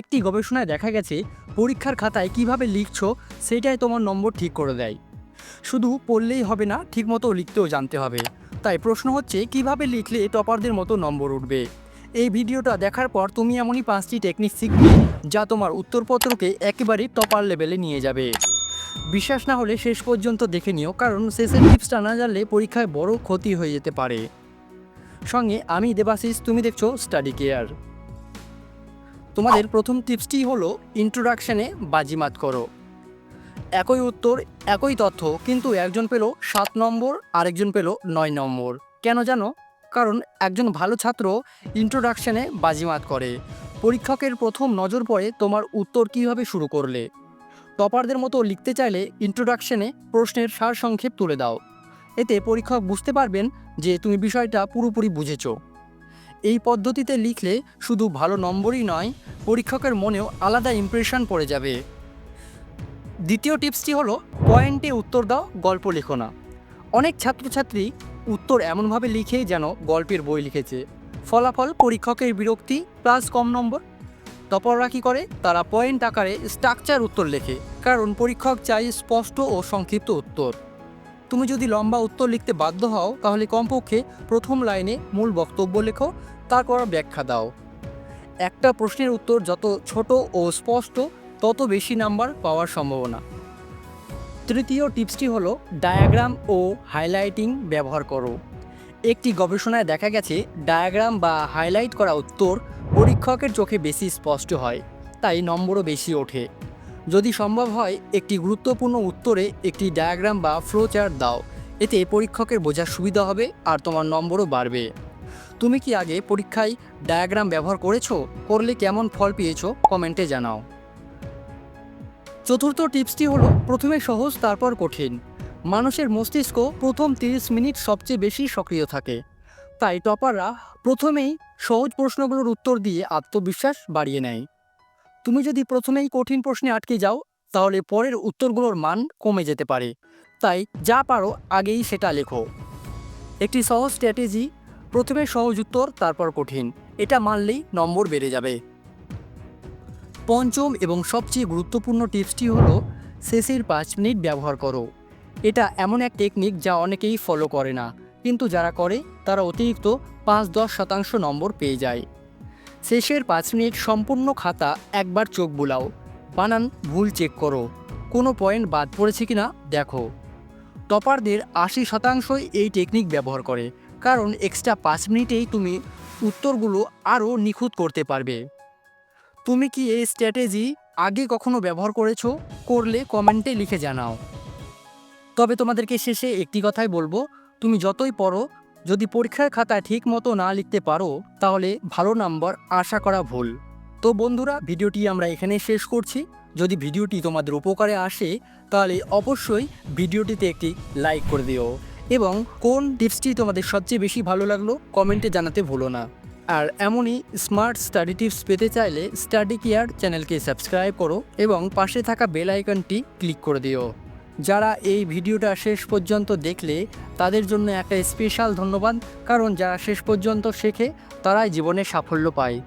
একটি গবেষণায় দেখা গেছে, পরীক্ষার খাতায় কীভাবে লিখছো সেটাই তোমার নম্বর ঠিক করে দেয়। শুধু পড়লেই হবে না, ঠিকমতো লিখতেও জানতে হবে। তাই প্রশ্ন হচ্ছে, কীভাবে লিখলে টপারদের মতো নম্বর উঠবে? এই ভিডিওটা দেখার পর তুমি এমনই পাঁচটি টেকনিক শিখবে, যা তোমার উত্তরপত্রকে একেবারে টপার লেভেলে নিয়ে যাবে। বিশ্বাস না হলে শেষ পর্যন্ত দেখে নিও, কারণ শেষের টিপসটা না জানলে পরীক্ষায় বড় ক্ষতি হয়ে যেতে পারে। সঙ্গে আমি দেবাশিস, তুমি দেখছ স্টাডি কেয়ার। তোমাদের প্রথম টিপসটি হলো ইন্ট্রোডাকশানে বাজিমাত করো। একই উত্তর, একই তথ্য, কিন্তু একজন পেল সাত নম্বর, আরেকজন পেল নয় নম্বর। কেন জানো? কারণ একজন ভালো ছাত্র ইন্ট্রোডাকশানে বাজিমাত করে। পরীক্ষকের প্রথম নজর পড়ে তোমার উত্তর কীভাবে শুরু করলে। টপারদের মতো লিখতে চাইলে ইন্ট্রোডাকশানে প্রশ্নের সার সংক্ষেপ তুলে দাও। এতে পরীক্ষক বুঝতে পারবেন যে তুমি বিষয়টা পুরোপুরি বুঝেছ। এই পদ্ধতিতে লিখলে শুধু ভালো নম্বরই নয়, পরীক্ষকের মনেও আলাদা ইমপ্রেশন পড়ে যাবে। দ্বিতীয় টিপসটি হলো পয়েন্টে উত্তর দাও, গল্প লেখো না। অনেক ছাত্রছাত্রী উত্তর এমনভাবে লিখে যেন গল্পের বই লিখেছে। ফলাফল, পরীক্ষকের বিরক্তি প্লাস কম নম্বর। তপররা কী করে? তারা পয়েন্ট আকারে স্ট্রাকচার উত্তর লেখে, কারণ পরীক্ষক চাই স্পষ্ট ও সংক্ষিপ্ত উত্তর। তুমি যদি লম্বা উত্তর লিখতে বাধ্য হও, তাহলে কমপক্ষে প্রথম লাইনে মূল বক্তব্য লেখো, তারপর ব্যাখ্যা দাও। একটা প্রশ্নের উত্তর যত ছোট ও স্পষ্ট, তত বেশি নাম্বার পাওয়ার সম্ভাবনা। তৃতীয় টিপসটি হলো, ডায়াগ্রাম ও হাইলাইটিং ব্যবহার করো। একটি গবেষণায় দেখা গেছে, ডায়াগ্রাম বা হাইলাইট করা উত্তর পরীক্ষকের চোখে বেশি স্পষ্ট হয়, তাই নম্বরও বেশি ওঠে। যদি সম্ভব হয়, একটি গুরুত্বপূর্ণ উত্তরে একটি ডায়াগ্রাম বা ফ্লো চার্ট দাও। এতে পরীক্ষকের বোঝার সুবিধা হবে আর তোমার নম্বরও বাড়বে। তুমি কি আগে পরীক্ষায় ডায়াগ্রাম ব্যবহার করেছ? করলে কেমন ফল পেয়েছ? কমেন্টে জানাও। চতুর্থ টিপসটি হলো, প্রথমে সহজ, তারপর কঠিন। মানুষের মস্তিষ্ক প্রথম তিরিশ মিনিট সবচেয়ে বেশি সক্রিয় থাকে। তাই টপাররা প্রথমেই সহজ প্রশ্নগুলোর উত্তর দিয়ে আত্মবিশ্বাস বাড়িয়ে নেয়। তুমি যদি প্রথমেই কঠিন প্রশ্নে আটকে যাও, তাহলে পরের উত্তরগুলোর মান কমে যেতে পারে। তাই যা পারো, আগেই সেটা লেখো। একটি সহজ স্ট্র্যাটেজি, প্রথমে সহজ উত্তর, তারপর কঠিন। এটা মানলেই নম্বর বেড়ে যাবে। পঞ্চম এবং সবচেয়ে গুরুত্বপূর্ণ টিপসটি হলো, শেষের পাঁচ মিনিট ব্যবহার করো। এটা এমন এক টেকনিক যা অনেকেই ফলো করে না। কিন্তু যারা করে, তারা অতিরিক্ত পাঁচ দশ শতাংশ নম্বর পেয়ে যায়। শেষের পাঁচ মিনিট সম্পূর্ণ খাতা একবার চোখ বুলাও। বানান, ভুল চেক করো। কোনো পয়েন্ট বাদ পড়েছে কি না দেখো। টপারদের আশি শতাংশই এই টেকনিক ব্যবহার করে। কারণ এক্সট্রা পাঁচ মিনিটেই তুমি উত্তরগুলো আরও নিখুঁত করতে পারবে। তুমি কি এই স্ট্র্যাটেজি আগে কখনো ব্যবহার করেছ? করলে কমেন্টে লিখে জানাও। তবে তোমাদেরকে শেষে একটি কথাই বলব, তুমি যতই পড়ো যদি পরীক্ষার খাতায় ঠিক মতো না লিখতে পারো, তাহলে ভালো নাম্বার আশা করা ভুল। তো বন্ধুরা, ভিডিওটি আমরা এখানে শেষ করছি। যদি ভিডিওটি তোমাদের উপকারে আসে, তাহলে অবশ্যই ভিডিওটিতে একটি লাইক করে দিও এবং কোন টিপসটি তোমাদের সবচেয়ে বেশি ভালো লাগল কমেন্টে জানাতে ভুলো না। আর এমনই স্মার্ট স্টাডি টিপস পেতে চাইলে স্টাডি কেয়ার চ্যানেলকে সাবস্ক্রাইব করো এবং পাশে থাকা বেল আইকনটি ক্লিক করে দিও। যারা এই ভিডিওটা শেষ পর্যন্ত দেখলে তাদের জন্য একটা স্পেশাল ধন্যবাদ, কারণ যারা শেষ পর্যন্ত শেখে, তারাই জীবনে সাফল্য পায়।